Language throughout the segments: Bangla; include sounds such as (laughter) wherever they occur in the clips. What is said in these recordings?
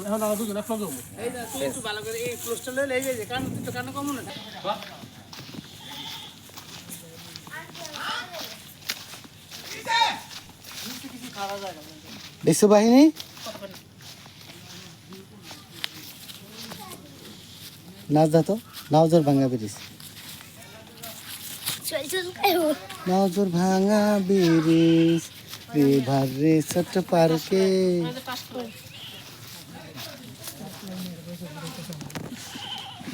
এখন আমরা দুজনে ফ্লগ হব এই যে তুই একটু ভালো করে এই ক্লোজটা লয়ে লেগে যে কারণ তুই তো। কানে কমন না বিশ্ব বাহিনী নাচ তো নাওজোর ভাঙা ব্রিজ নাওজোর ভাঙা ব্রিজ রিভার রিসোর্ট পার্কে।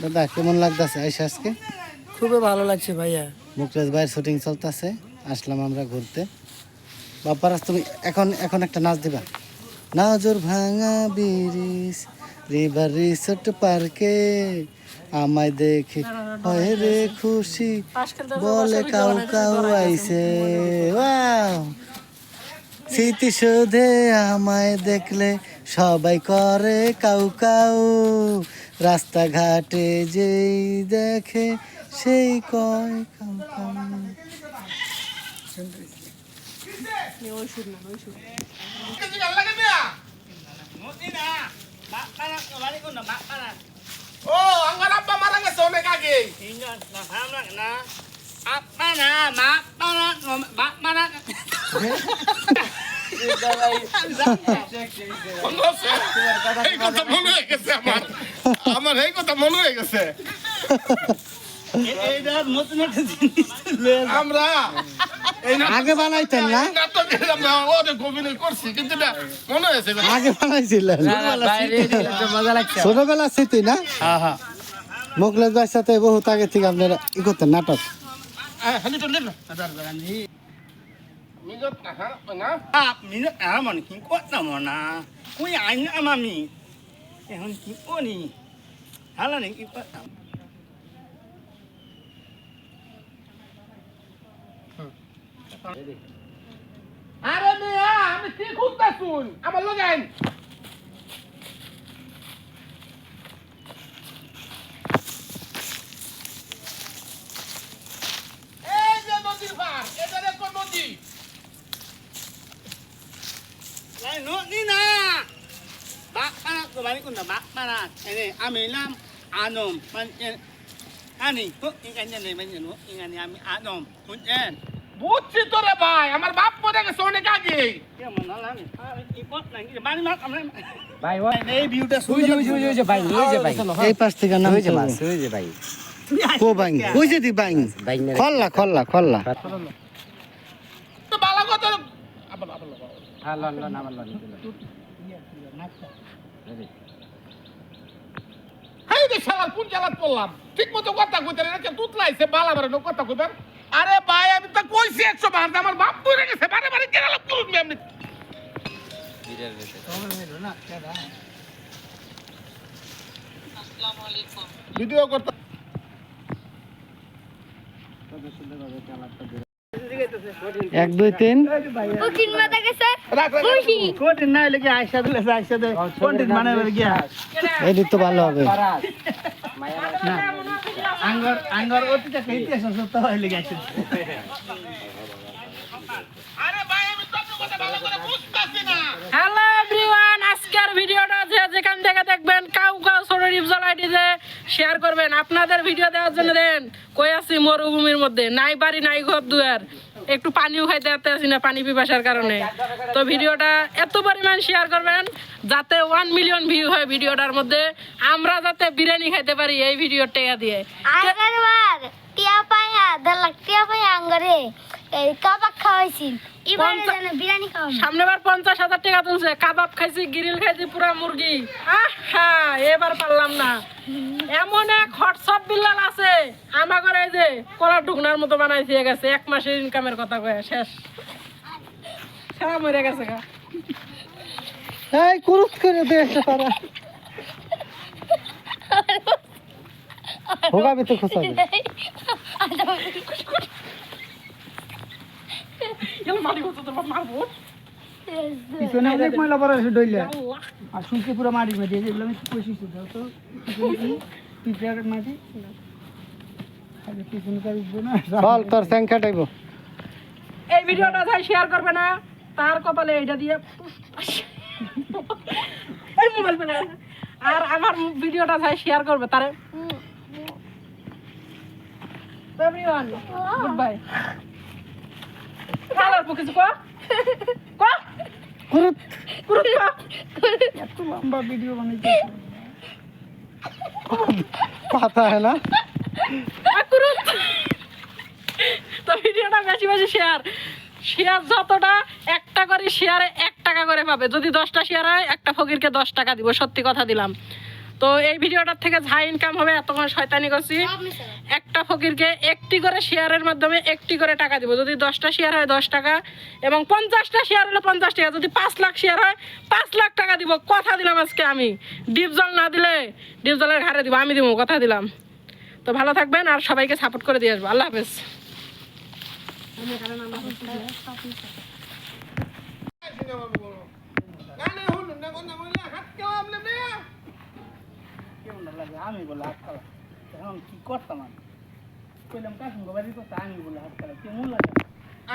দাদা কেমন লাগতেছে আইসা আজকে? খুবই ভালো লাগছে ভাইয়া। মুকরাজ ভাইয়ের শুটিং চলতেছে আসলাম আমরা ঘুরতে। বাপ্পারাজ তুমি এখন এখন একটা নাচ দিবা। নাজর ভাঙা ব্রিজ রিভার রিসোর্ট পার্কে আমায় দেখে হয় রে খুশি বলে কাউ কাউ আইসে ওয়াও স্মৃতি শোধে আমায় দেখলে সবাই করে কাউ কাউ। রাস্তাঘাটে যেই দেখে সেই কয় ও আমার আব্বা মারা গেছে অনেক আগে। মনে আছে? (laughs) এই কথা মনে হয়ে গেছে আমার আমার এই কথা মনে হয়ে গেছে আমরা আগে বানাইতেন না আগে বানাইছিলেন মজা লাগছে। ছোটবেলা স্মৃতি না? হ্যাঁ হ্যাঁ। ভাইয়ের সাথে বহুত আগে থেকে আপনারা ই করতেন নাটক। মিজত না কি করতাম না কুই আইন আমি এখন কি করি হালা কি করতাম আরে মিয়া আমি কি খুঁজতাছুন আমার কোন নদী Lai no ni na. Bak para ko balik ko na bak para. Ini amilam anom man ani ko inganya ni man no ingani ami anom kun en. বুঝছি তো রে ভাই আমার বাপ মরে গেছে অনেক আগে suju suju suju bye ni je bye. এই পাশ থেকে নাম সুইজে ভাই কো বাং ওই যে দি বাং বাইক মেরে খল্লা খল্লা খল্লা তো বালা কথা আবার আবার আবার। হ্যাঁ লন লন আমার লন হাই রে শালার কোন জালাত পড়লাম ঠিক মতো কথা কইতে তুতলাইছে বালা বারে কথা কইবেন আরে ভাই আমি তো কইছি একশো বার আমার বাপ মরে গেছে বারে বারে কেন করুন ভিডিও করতে গেছে lagi Aisyah dulu Aisyah deh. Kotin mana lagi ya? এই দিক তো ভালো হবে। হ্যালো এভরিওয়ান আজকের ভিডিওটা যে যেখান থেকে দেখবেন কাউ কাউ ছোট রিপজল আইডিতে শেয়ার করবেন। আপনাদের ভিডিও দেওয়ার জন্য দেন। কই আছি মরুভূমির মধ্যে? নাই বাড়ি, নাই ঘর দুয়ার। একটু পানিও খাইতে আসতে আসি না পানি পিপাসার কারণে। তো ভিডিওটা এত পরিমাণ শেয়ার করবেন যাতে ওয়ান মিলিয়ন ভিউ হয় ভিডিওটার মধ্যে। আমরা যাতে বিরিয়ানি খাইতে পারি এই ভিডিওর টেকা দিয়ে। টিয়া পায়া টিয়া পায়া আঙ্গরে। কাবাব খাওয়াইছি। এবারে যেন বিরিয়ানি খাওয়াবো। সামনে বার পঞ্চাশ হাজার টাকা তুলছে। কাবাব খাইছি গ্রিল খাইছি পুরা মুরগি। আহা এবার পারলাম না। এমন এক হোয়াটসঅ্যাপ বিল্লাল আছে। আমাগর এই যে কলা ঢুকনার মতো বানাইছে গেছে। এক মাসের ইনকামের কথা কয়ে শেষ। সারা মরে গেছে গা। এই কুরুত করে দে তারা। হোগাবি তো খোসাবে এলো মারি হতো তোমার মারবো? পিছনে অনেক ময়লা পড়া আছে ডইলে। আর শুনছে পুরো মাটির মধ্যে যেগুলো আমি কষি দাও তো পিঁপড়ার মাটি? পিছনে না। চল তোর এই ভিডিওটা যাই শেয়ার করবে না তার কপালে এটা দিয়ে এই মোবাইল ফেলে আর আমার ভিডিওটা চাই শেয়ার করবে তারে এভরিওয়ান গুড বাই কালার কিছু কো? কো? কুরুত। কুরুত কো? এত লম্বা ভিডিও বানাইছে পাতা হয় না। আকুরুত তো ভিডিওটা বেশি বেশি শেয়ার শেয়ার যতটা একটা করে শেয়ারে এক টাকা করে পাবে। যদি দশটা শেয়ার হয় একটা ফকিরকে দশ টাকা দিব। সত্যি কথা দিলাম। তো এই ভিডিওটার থেকে যা ইনকাম হবে এতক্ষণ শয়তানি করছি। একটা ফকিরকে একটি করে শেয়ারের মাধ্যমে একটি করে টাকা দিব। যদি দশটা শেয়ার হয় দশ টাকা। এবং পঞ্চাশটা শেয়ার হলে পঞ্চাশ টাকা। যদি পাঁচ লাখ শেয়ার হয় পাঁচ লাখ টাকা দিব। কথা দিলাম আজকে আমি। ডিপ জল না দিলে ডিপ জলের ঘাড়ে দিব। আমি দিব কথা দিলাম। তো ভালো থাকবেন আর সবাইকে সাপোর্ট করে দিয়ে আসব। আল্লাহ হাফেজ। না হাত কেমন নে কেমন লাগে? আমি বলে হাত এখন কি করতাম আমি? কইলাম করতে? আমি বলে হাত কেমন লাগে?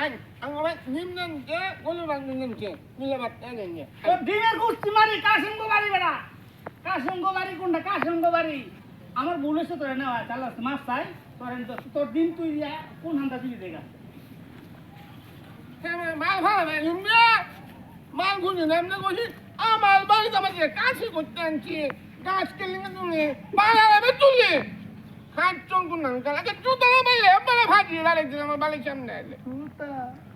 Anh, anh có biết nhím lên cái, có lưu bằng nhìn nhìn kìa, như là mặt anh này nhỉ. ও ডিমের কুস্তি মারি কাশিম বাড়ি বেড়া? কাশিম বাড়ি কোনটা? কাশিম বাড়ি? আমার ভুল হয়েছে তোরা নেওয়া চালাস মাছ চাই। তোর তোর দিন তুই কোন হানটা দিবি দেখা mà mal phá là nhìn nhá. Mal của nhìn em nó có ba là là biết tu gì. Khát trong con nặng cả là cái chú ta nó bay lẻ, ba là phát gì ra đây thì mà ba lại chăm này. Bye bye bye.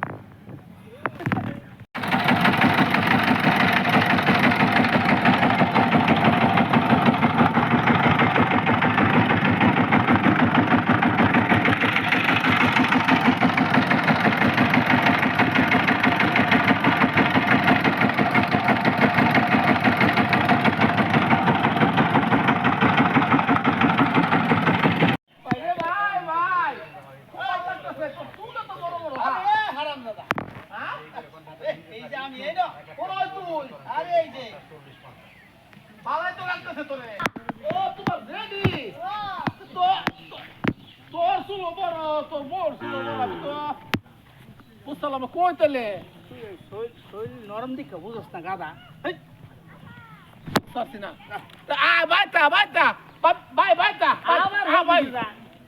হারাম দাদা এই যে আমি এই না কোন তুই আরে এই যে ভালোই তো লাগতেছে তোরে ও তোমার রেডি তো তোর শুনো বড় বড় আমি তো বুঝলাম কই তেলে শরীর নরম দিকে বুঝোস না গাদা হেই, না আ বাইটা বাইটা বাই আবার বাই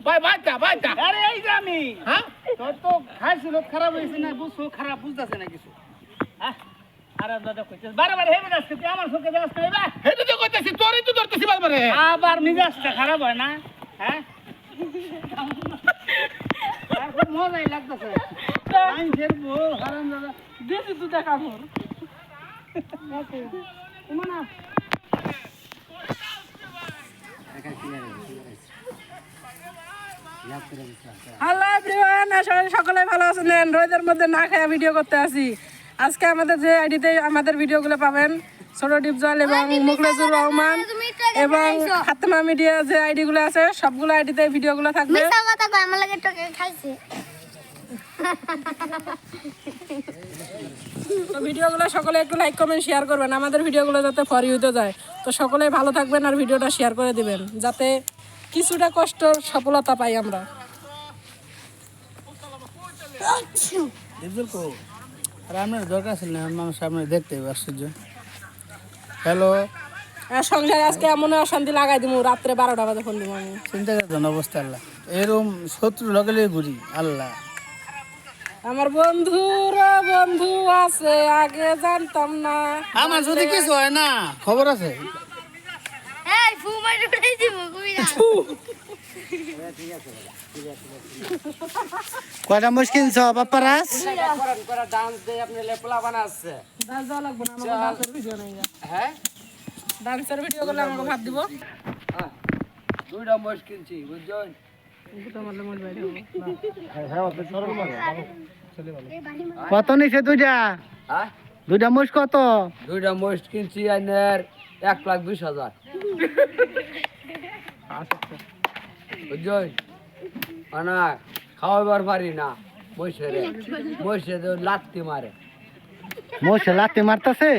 বাই বাইটা বাইটা আরে এই যে আমি। হ্যাঁ তোর তো খাইছিল খারাপ হয়েছে না বুঝছ? খারাপ বুঝতেছে না কিছু। হ্যাঁ তো তো আবার মিজাজটা খারাপ হয় না হ্যাঁ? খুব মজাই লাগতেছে। আমি ফেরবো হারাম দাদা। দিয়েছি তুই দেখা মোর না। হ্যালো এভরিওয়ান আশা করি সকলে ভালো আছেন। রোদের মধ্যে না খায়া ভিডিও করতে আসি। আজকে আমাদের যে আইডিতে আমাদের ভিডিওগুলো পাবেন ছোট ডিপজল এবং মুখলেজুর রহমান। এবং ফাতেমা মিডিয়া যে আইডিগুলো আছে সবগুলো আইডিতে ভিডিওগুলো থাকবে। আমার লাগে খাইছে। তো ভিডিওগুলো সকলে একটু লাইক কমেন্ট শেয়ার করবেন। আমাদের ভিডিওগুলো যাতে ফরি হইতে যায়। তো সকলেই ভালো থাকবেন আর ভিডিওটা শেয়ার করে দিবেন যাতে কিছুটা কষ্ট সফলতা পাই আমরা। আর আপনার দরকার ছিল না আমার সামনে দেখতে হবে আশ্চর্য। হ্যালো সংসারে আজকে এমন অশান্তি লাগাই দিব রাত্রে বারোটা বাজে ফোন দিব আমি। চিন্তা করতেন অবস্থা আল্লাহ। এরকম শত্রু লগেলে ঘুরি আল্লাহ। আমার বন্ধুর বন্ধু আছে আগে জানতাম না। আমার যদি কিছু হয় না খবর আছে? এই দিব কয়টা মুশকিল ছ বাপ্পারাস করেন করে ডান্স দিয়ে আপনি লেপলা বানাচ্ছে। ডান্স লাগবে না হ্যাঁ? ডান্সের ভিডিও করলে আমাকে ভাত দিব। হ্যাঁ দুইটা মোষ কিনছি বুঝছেন কত নিছে দুইটা? হ্যাঁ? দুইটা মুশ কত? দুইটা মোষ কিনছি আইনের এক লাখ বিশ হাজার। বুঝছেন? মানে খাওয়াবার পারি না মহিষের মহিষে তো লাত্তি মারে। মোশে লাতে মারতাছে?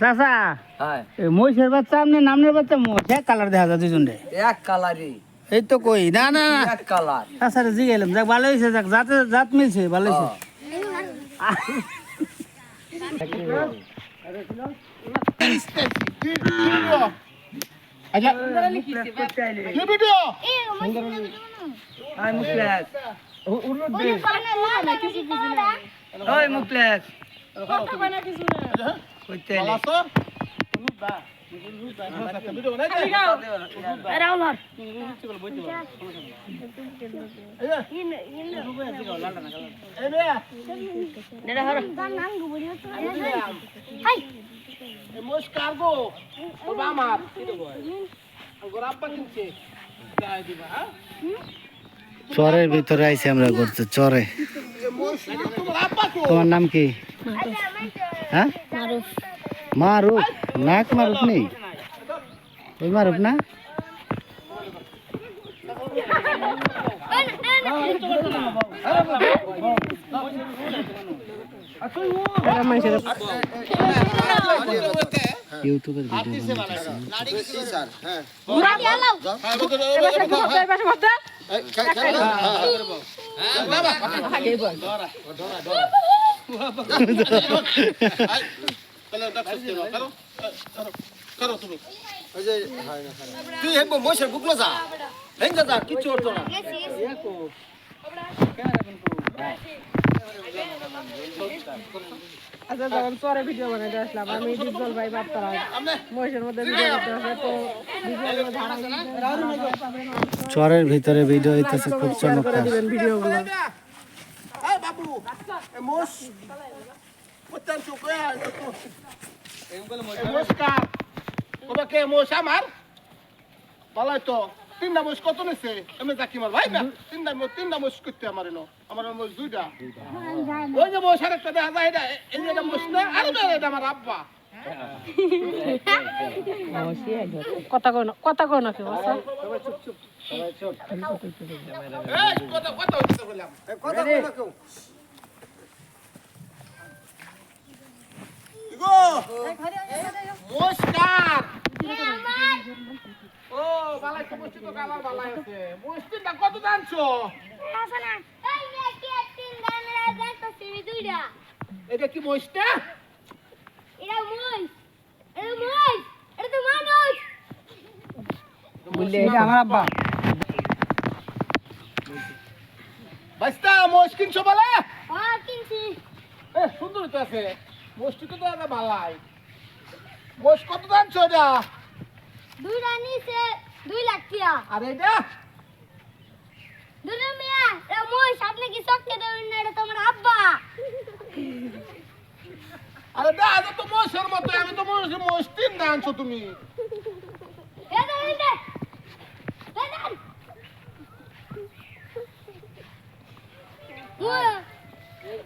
চাচা হ্যাঁ। মহিষের বাচ্চা আপনি নামনের বাচ্চা মোষ এক কালার দেখা যায় দুজন এক কালারই। এই তো কই না না এক কালার। চাচা জি গেলাম যাক ভালো হয়েছে যাক জাতে জাত মিলছে ভালো হয়েছে আচ্ছা। কি ভিডিও আই ওই মুখলেস। আচ্ছা কইতে ভালো আছো ভিডিও বানাইতে আরে আমার এই যে, ইন ইন এই মেয়ে, নেড়া হর গান গান গুবড়ি হচ্ছে হাই এই মোষ কার গো? চরের ভিতরে আইছি আমরা ঘুরতে চরে তোমার নাম কি আচ্ছা হ্যাঁ মারুফ মারুফ নাক মারুফ নেই ওই মারুফ না ইউটিউবের ভিডিও তুই হেব মশার বুকলো যা হেঙ্গা যা কিছু হতো না গেছি আচ্ছা যখন চরে ভিডিও বানাইতে আসলাম আমি ডিপজল ভাই বাপ্তারা মহিষের মধ্যে ভিডিও করতে আসলে তো চরের ভিতরে ভিডিও হইতেছে খুব চমৎকার। ভিডিওগুলো বাবু, মোষ, কে মোষ আমার? ভালোই তো। তিনটা মোষ কত নিছে? এমনি জাকি মার ভাই না? তিনটা মোষ- তিনটা মোষ করতে আমার এনো। আমার মোষ দুইটা। ওই যে মোষ আরেকটা দেখা যায়, এটা- এই যে এটা না? আরে না, এটা আমার আব্বা। কথা কই না কথা কই না কেউ কথা- কথা বালাই তো তো কালার বালাই আছে। তিনটা কত দানছো? হাসানা এই মেয়ে কি তিন গানের দেখতো সিঁড়ি দুইটা এটা কি মোষটা? এটা মই এটা মই এটা তো মানুষ বুঝলে এটা আমার আব্বা বাইস্তা, মোষ কিনছো বলে? হ্যাঁ কিনছি এ, সুন্দরই তো আছে। মোষটি তো দাদা বালাই। মোষ কত দানছো এটা? দুইটা নিচে দুই লাখ টিয়া আর এটা? দুটো মিয়া এটা মই সামনে কি চক্কে দেবেন না এটা তোমার আব্বা। আরে দাদা তো মোষের মতো আমি তো মোষ মোষ তিন তুমি এটা এটা এটা আনি দিদি ভিডিও ভিডিও তোর কি লজ্জা শরম নাই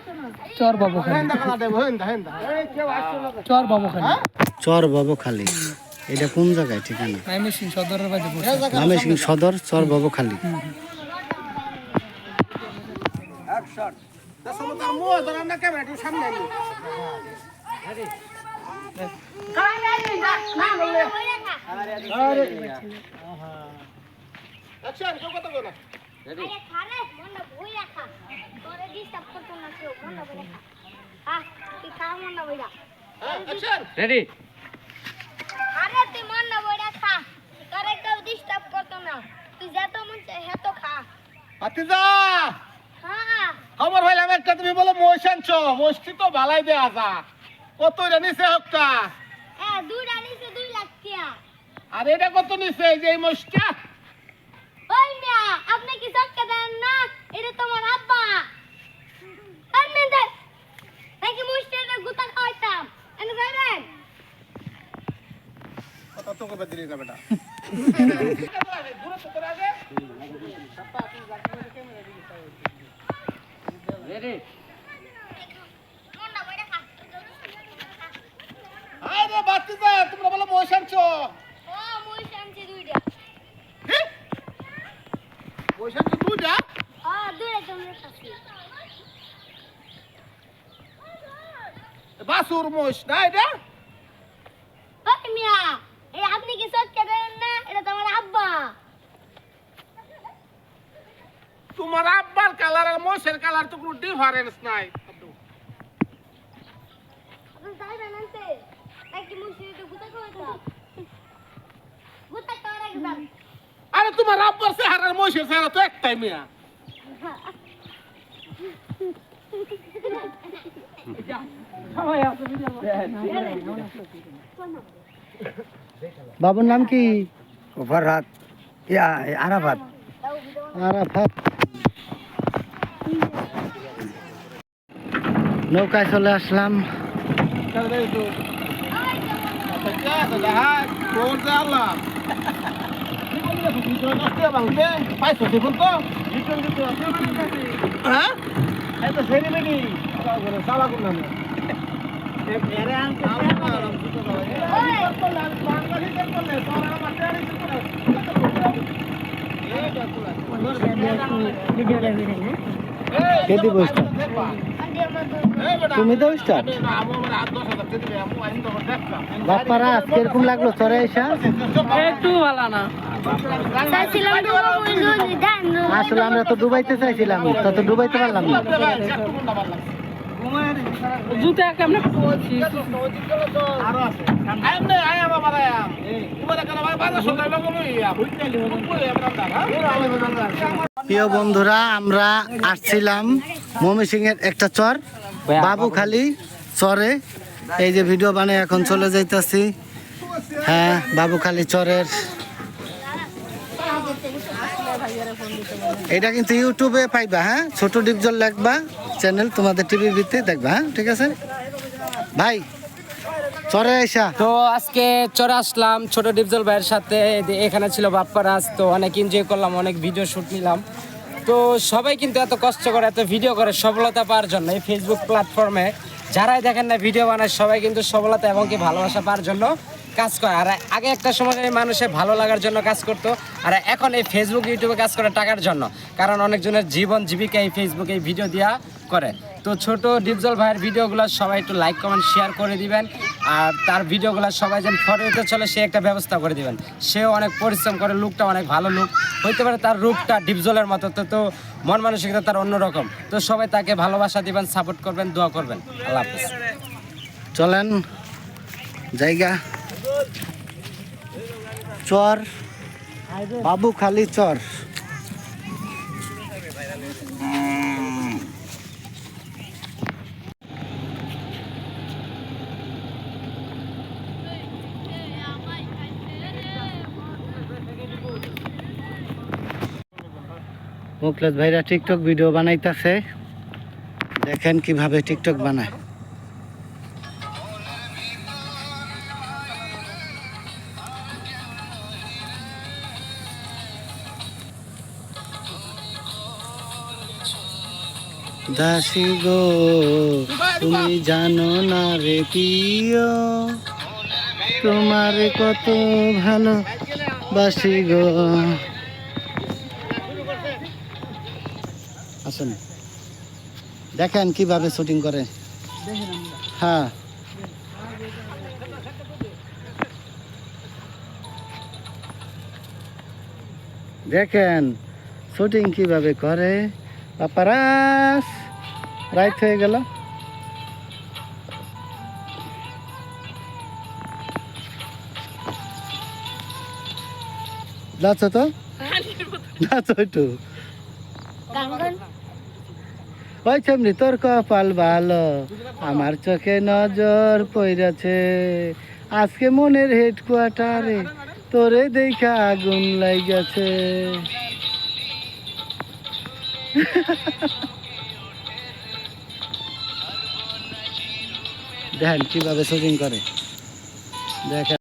চর বাবু হেন্দা কালা দেব হেন্দা হেন্দা চর বাবু খালি। চর বাবুখালী এটা কোন জায়গায়? ঠিকানা? আমি সিং সদরের বাড়ি বসে। সদর চর বাবুখালী দশ মতো আমু ডিস্টার্ব করতো না কেউ আহ তুই খা রেডি আরে তুই মন্না বই রাখা তোরে কেউ ডিস্টার্ব করতো না। তুই যত মন চায় হেত খা। হাতিজা হ্যাঁ। খবর হইলাম একটা তুমি বলো মোষ আনছো? তো ভালাই দেয়া যা। কত নিছে হকটা? এ দুইটা নিচে দুই লাখ টিয়া। আর এটা কত নিছে এই যে এই মোষটা ওই মিয়া আপনি কি চক্কে দেন না? এটা তোমার আব্বা। আর মেন্দে নাকি মুষ্টিতে গুতা খাওয়াইতাম? এনে যাবেন? কথা তো কবে দিলি না? বেটা রে বাতিজা তোমরা বলো মহিষ আনছো? ও মুই শান্তি দুইটা। মহিষ আনছো দুইটা? ও দুইটা তোমরা কাছে বাসুর মহিষ না? এটা মিয়া এই আপনি কি সত্যি দেন না? এটা তোমার আব্বা। তোমার আব্বার কালার আর মহিষের কালার তো কোনো ডিফারেন্স নাই। আপনি একটু গুতা গুতা খাওয়ার আরে তোমার আব্বার চেহারা আর মহিষের চেহারা তো একটাই মিয়া। (laughs) বাবুর নাম কি? ফরহাদ আরাফাত। আরাফাত। নৌকায় চলে আসলাম। হ্যাঁ? স্টার্ট তুমি দাও স্টার্ট বাপ্পারা আজকে এরকম লাগল চরে এসা একটু ভালো না আসলে আমরা তো ডুবাইতে চাইছিলাম, তো তো ডুবাইতে পারলাম না। জুতা কেমনে প্রিয় বন্ধুরা আমরা আসছিলাম ময়মনসিং এর একটা চর বাবুখালী চরে। এই যে ভিডিও বানিয়ে এখন চলে যাইতাছি। হ্যাঁ বাবুখালী চরের। এটা কিন্তু ইউটিউবে পাইবা হ্যাঁ? ছোট ডিপজল লাগবা চ্যানেল তোমাদের টিভির ভিত্তিতে দেখবা হ্যাঁ? ঠিক আছে? ভাই, চরে আইসা। তো আজকে চলে আসলাম ছোট ডিপজল ভাইয়ের সাথে এখানে ছিল বাপ্পারাজ, তো অনেক এনজয় করলাম, অনেক ভিডিও শুট নিলাম। তো সবাই কিন্তু এত কষ্ট করে, এত ভিডিও করে সফলতা পাওয়ার জন্য এই ফেসবুক প্ল্যাটফর্মে যারাই দেখেন না ভিডিও বানায়, সবাই কিন্তু সফলতা এবং কি ভালোবাসা পাওয়ার জন্য কাজ করে। আর আগে একটা সময় মানুষের ভালো লাগার জন্য কাজ করতো, আর এখন এই ফেসবুক ইউটিউবে কাজ করে টাকার জন্য। কারণ অনেকজনের জীবন জীবিকা এই ফেসবুকে এই ভিডিও দেওয়া করে। তো ছোট ডিপজল ভাইয়ের ভিডিওগুলো সবাই একটু লাইক কমেন্ট শেয়ার করে দিবেন। আর তার ভিডিওগুলো সবাই যেন ফটোতে চলে, সে একটা ব্যবস্থা করে দিবেন। সেও অনেক পরিশ্রম করে, লুকটা অনেক ভালো লুক। হইতে পারে তার রূপটা ডিপজলের মতো, তো তো মন মানসিকতা তার অন্যরকম তো সবাই তাকে ভালোবাসা দিবেন সাপোর্ট করবেন, দোয়া করবেন। আল্লাহ হাফিজ। চলেন, জায়গা। চর, বাবু খালি চর। মুকলেশ ভাইরা টিকটক ভিডিও বানাইতেছে। দেখেন কীভাবে টিকটক বানায়। দাসী গো, তুমি জানো না রে প্রিয়। তোমার কত ভালো বাসি গো। আসুন দেখেন কীভাবে শুটিং করে। হ্যাঁ। দেখেন শুটিং কীভাবে করে। পাপারাস রাইট হয়ে গেল। যাচ্ছ তো। যাচ্ছ একটু। ওই চমনি তোর কপাল ভালো। আমার চোখে নজর পইরাছে। আজকে মনের হেডকোয়ার্টারে তোরে দেখা আগুন লাইগাছে। দেখেন কীভাবে শুটিং করে? দেখেন